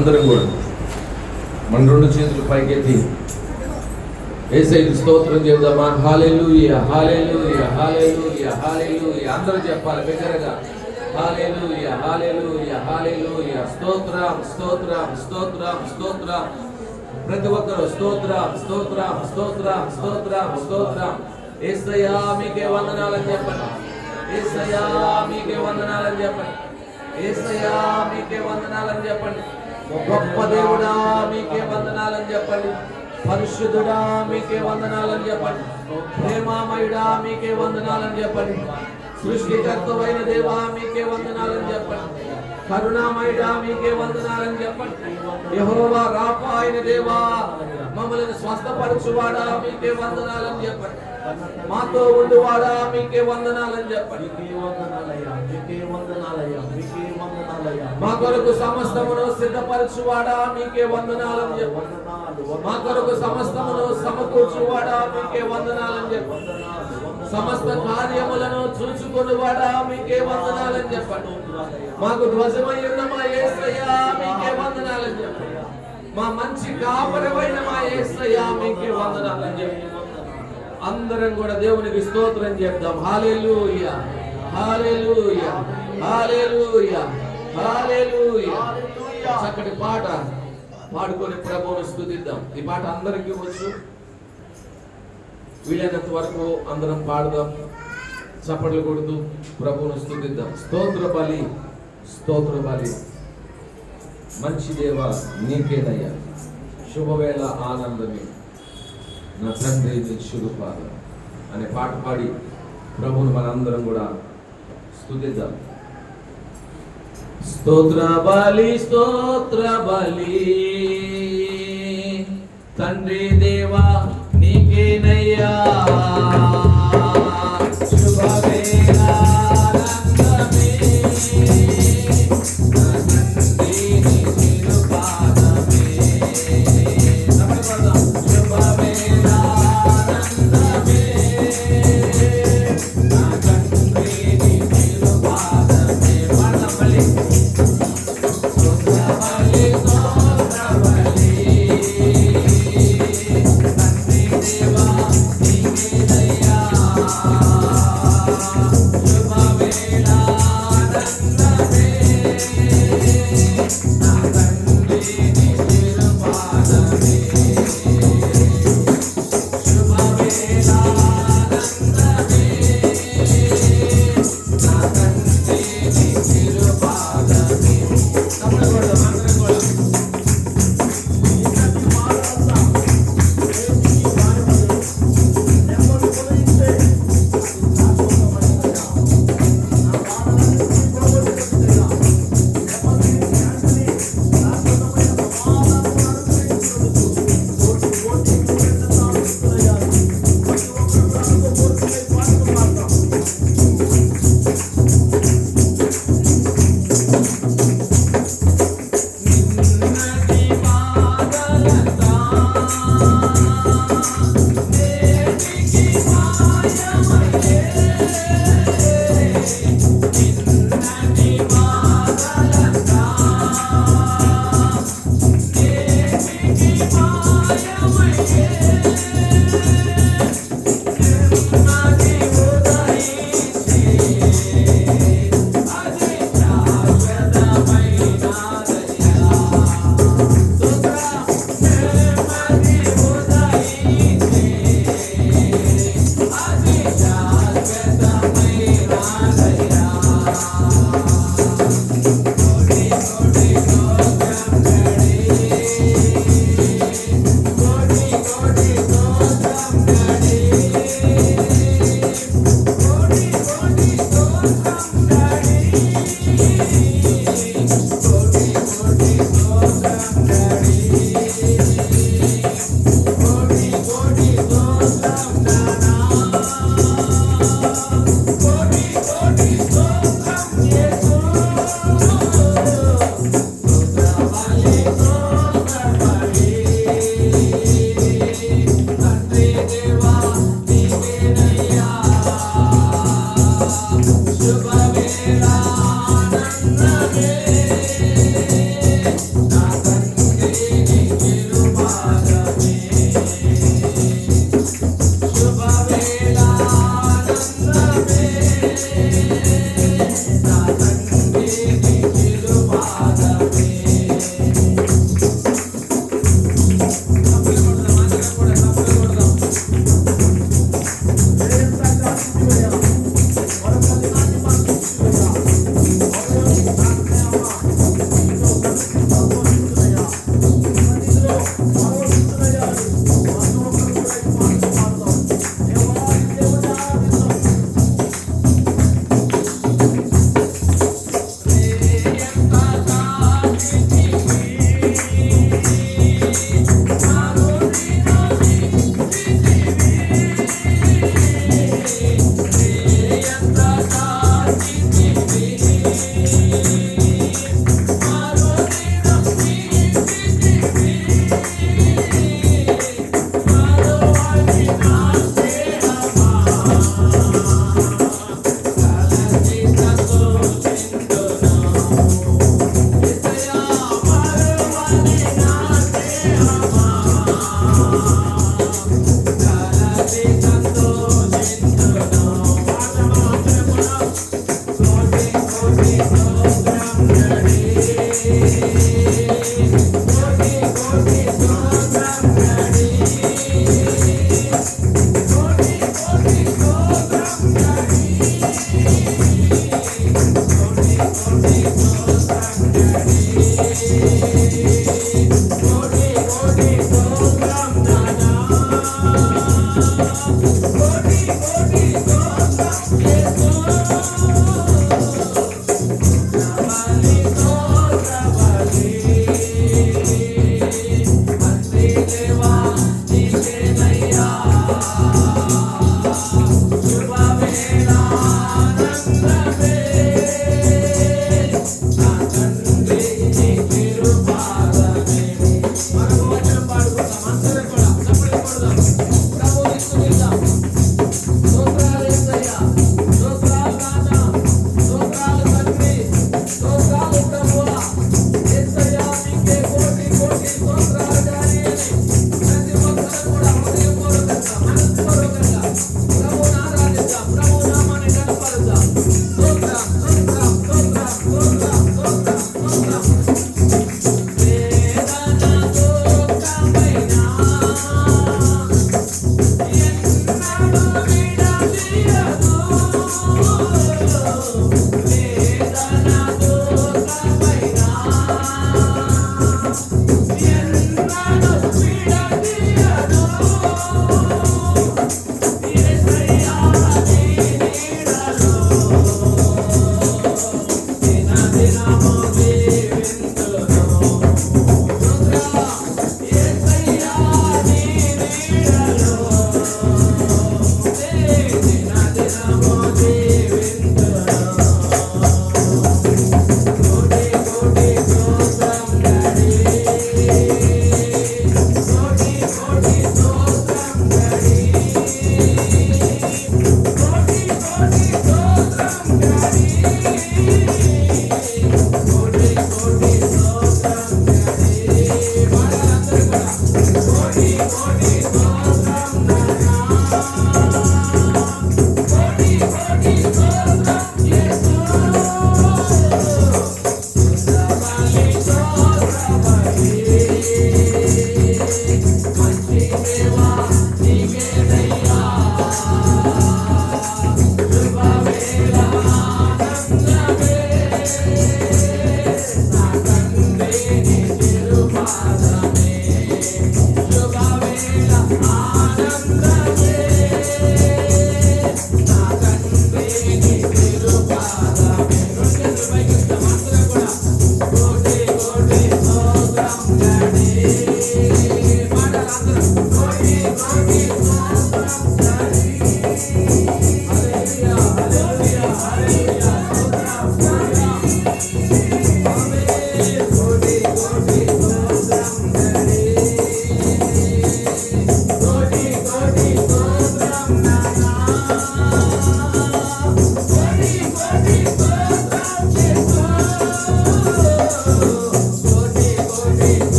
అందరం కూడా మన రెండు చేతులు పైకెత్తి ఏసైకి స్తోత్రం చేద్దామా? హాలేలుయ హాలేలుయ హాలేలుయ హాలేలుయ అందరూ చెప్పాలి బిగ్గరగా. హాలేలుయ హాలేలుయ హాలేలుయ స్తోత్రం స్తోత్రం స్తోత్రం స్తోత్రం. ప్రతి ఒక్కరు స్తోత్రం స్తోత్రం స్తోత్రం స్తోత్రం స్తోత్రం. ఏసయ్యా మీకే వందనాలని చెప్పండి. ఏసయ్యా మీకే వందనాలని చెప్పండి. ఏసయ్యా మీకే వందనాలని చెప్పండి. గొప్ప దేవుడా మీకే వందనాలని చెప్పండి. పరిశుద్ధుడా మీకే వందనాలని చెప్పండి. ప్రేమామయుడా మీకే వందనాలని చెప్పండి. సృష్టికర్తమైన దేవా మీకే వందనాలని చెప్పండి. కరుణామయుడా మీకే వందనాలని చెప్పండి. యహోవా రాఫా అయిన దేవా మమ్మల్ని స్వస్థపరచువాడా మీకే వందనాలని చెప్పండి. మాతో ఉండువాడా మీకే వందనాలని చెప్పండి. మీకే వందనాలయ్యా మీకే వందనాలయ్యా మీకే మా కొరకు సమస్తమును సిద్ధపరచువాడా మీకే వందనాలని చెప్పండి మా కొరకు సమస్తమును సమకూర్చువాడా మీకే వందనాలని చెప్పండి సమస్త కార్యములను చూచుకునివాడా మీకే వందనాలని చెప్పండి మాకు ధ్వజమై ఉన్న మా ఏసయ్యా మీకే వందనాలని చెప్పండి మా మంచి కాపరమైన మా ఏసయ్యా మీకే వందనాలని చెప్పండి అందరం కూడా దేవునికి స్తోత్రం చెప్దాం. హాలెలూయా హాలెలూయా హాలెలూయా చక్కటి పాట. పాడుకొని ప్రభువును స్తుతిద్దాం ఈ పాట అందరికీ వచ్చు. వీలైనంత వరకు అందరం పాడదాం. చప్పట్లు కొడుతూ ప్రభువును స్తుతిద్దాం స్తోత్ర బలి స్తోత్ర బలి. మంచి దేవ నీకేనయ్యా. శుభవేళ ఆనందమే. నా తండ్రి శుభపాద. అనే పాట పాడి ప్రభువును మనందరం కూడా స్తుతిద్దాం స్తోత్ర బలి స్తోత్ర బలి. తండ్రి దేవా నీకేనయ్యా. Thank i am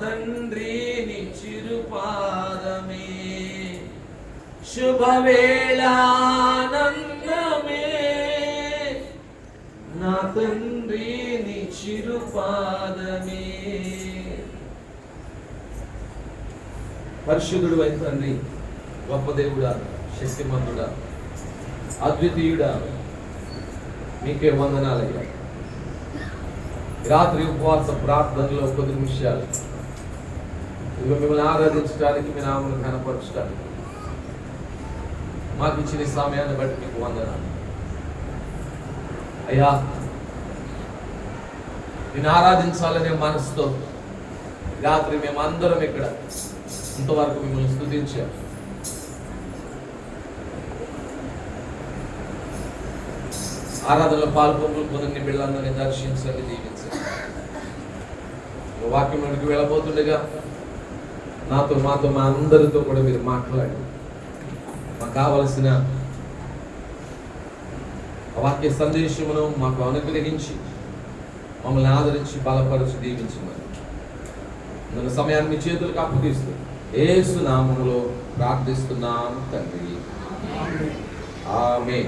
తండ్రి నిచిరుపాదమే శుభవేళానందమే. నా తండ్రి నిచిరుపాదమే పరిశుద్ధుడు అయిన తండ్రి గొప్ప దేవుడా శక్తిమంతుడా అద్వితీయుడా మీకే వందనాలయ్యా. రాత్రి ఉపవాస ప్రార్థనలో కొద్ది నిమిషాలు ఇక మిమ్మల్ని ఆరాధించడానికి మీ నామను కనపరచడానికి మాకు ఇచ్చిన సమయాన్ని బట్టి మీకు వందనాలు. అయ్యా నేను ఆరాధించాలనే మనసుతో రాత్రి మేము అందరం ఇక్కడ ఇంతవరకు మిమ్మల్ని స్థుతించాం. ఆరాధనలో పాల్పొంపులు పొందని బిళ్ళందరినీ దర్శించండి దీవించండి. వాక్యం వాక్యంలోనికి వెళ్ళబోతుండగా నాతో మాతో మా అందరితో కూడా మీరు మాట్లాడి మాకు కావలసిన వాక్య సందేశమును మాకు అనుగ్రహించి మమ్మల్ని ఆదరించి బలపరిచి దీవించమని. నన్ను సమయాన్ని మీ చేతులకు అప్పగిస్తూ ఏసు నామములో ప్రార్థిస్తున్నాను తండ్రి. ఆమె